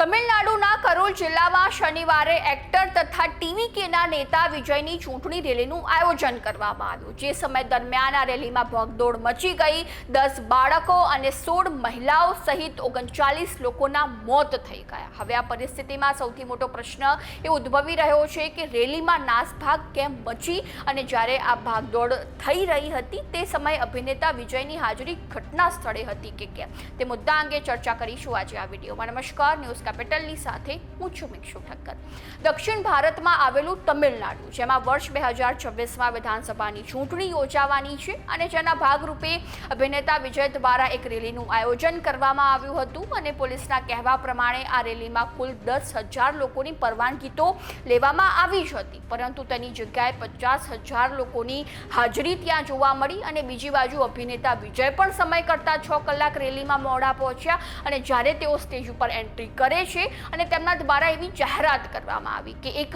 તમિલનાડુના કરોલ જિલ્લામાં શનિવારે એક્ટર તથા ટીવી કેના નેતા વિજયની ચૂંટણી રેલીનું આયોજન કરવામાં આવ્યું. જે સમય દરમિયાન આ રેલીમાં ભગદોડ મચી ગઈ. દસ બાળકો અને સોળ મહિલાઓ સહિત ઓગણચાલીસ લોકોના મોત થઈ ગયા. હવે આ પરિસ્થિતિમાં સૌથી મોટો પ્રશ્ન એ ઉદ્ભવી રહ્યો છે કે રેલીમાં નાસભાગ કેમ મચી અને જ્યારે આ ભાગદોડ થઈ રહી હતી તે સમયે અભિનેતા વિજયની હાજરી ઘટના સ્થળે હતી કે કેમ? તે મુદ્દા અંગે ચર્ચા કરીશું આજે આ વિડીયોમાં. નમસ્કાર, ન્યૂઝ કેપિટલની સાથે હું છું ઠક્કર. દક્ષિણ ભારતમાં આવેલું તમિલનાડુ, જેમાં વર્ષ બે હજાર છવ્વીસમાં વિધાનસભાની ચૂંટણી યોજાવાની છે અને જેના ભાગરૂપે અભિનેતા વિજય દ્વારા એક રેલીનું આયોજન કરવામાં આવ્યું હતું અને પોલીસના કહેવા પ્રમાણે આ રેલીમાં કુલ દસ હજાર લોકોની પરવાનગી તો લેવામાં આવી જ હતી, પરંતુ તેની જગ્યાએ પચાસ હજાર લોકોની હાજરી ત્યાં જોવા મળી અને બીજી બાજુ અભિનેતા વિજય પણ સમય કરતાં છ કલાક રેલીમાં મોડા પહોંચ્યા અને જ્યારે તેઓ સ્ટેજ ઉપર એન્ટ્રી કરે છે અને તેમના દ્વારા એવી જાહેરાત કરવામાં આવી કે એક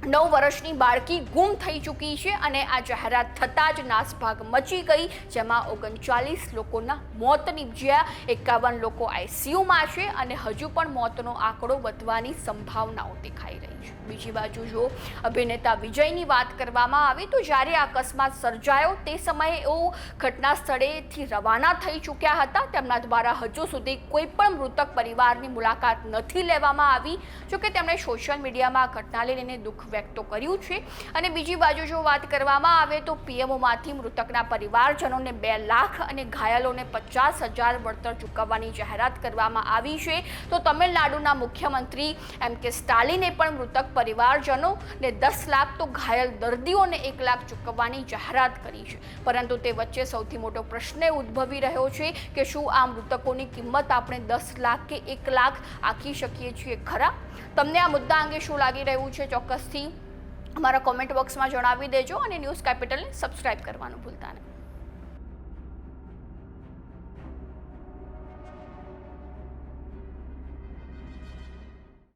નવ વર્ષની બાળકી ગુમ થઈ ચૂકી છે અને આ જાહેરાત થતાં જ નાસભાગ મચી ગઈ, જેમાં ઓગણચાલીસ લોકોના મોત નીપજ્યા, એકાવન લોકો આઈસીયુમાં છે અને હજુ પણ મોતનો આંકડો વધવાની સંભાવનાઓ દેખાઈ રહી છે. બીજી બાજુ જો અભિનેતા વિજયની વાત કરવામાં આવે તો જ્યારે આ અકસ્માત સર્જાયો તે સમયે એઓ ઘટના સ્થળેથી રવાના થઈ ચૂક્યા હતા. તેમના દ્વારા હજુ સુધી કોઈ પણ મૃતક પરિવારની મુલાકાત નથી લેવામાં આવી. જોકે તેમણે સોશિયલ મીડિયામાં આ ઘટનાને લઈને દુઃખ વ્યક્ત કર્યું છે. અને બીજી બાજુ જો વાત કરવામાં આવે તો પીએમઓમાંથી મૃતકના પરિવારજનોને બે લાખ અને ઘાયલોને પચાસ હજાર વળતર ચૂકવવાની જાહેરાત કરવામાં આવી છે. તો તમિલનાડુના મુખ્યમંત્રી એમ કે સ્ટાલિને પણ મૃતક પરિવારજનોને દસ લાખ તો ઘાયલ દર્દીઓને એક લાખ ચૂકવવાની જાહેરાત કરી છે. પરંતુ તે વચ્ચે સૌથી મોટો પ્રશ્ન ઉદ્ભવી રહ્યો છે કે શું આ મૃતકોની કિંમત આપણે દસ લાખ કે એક લાખ આંકી શકીએ છીએ ખરા? તમને આ મુદ્દા અંગે શું લાગી રહ્યું છે ચોક્કસથી? અમારા કોમેન્ટ બોક્સમાં જણાવી દેજો અને ન્યૂઝ કેપિટલને સબસ્ક્રાઇબ કરવાનું ભૂલતા નહીં.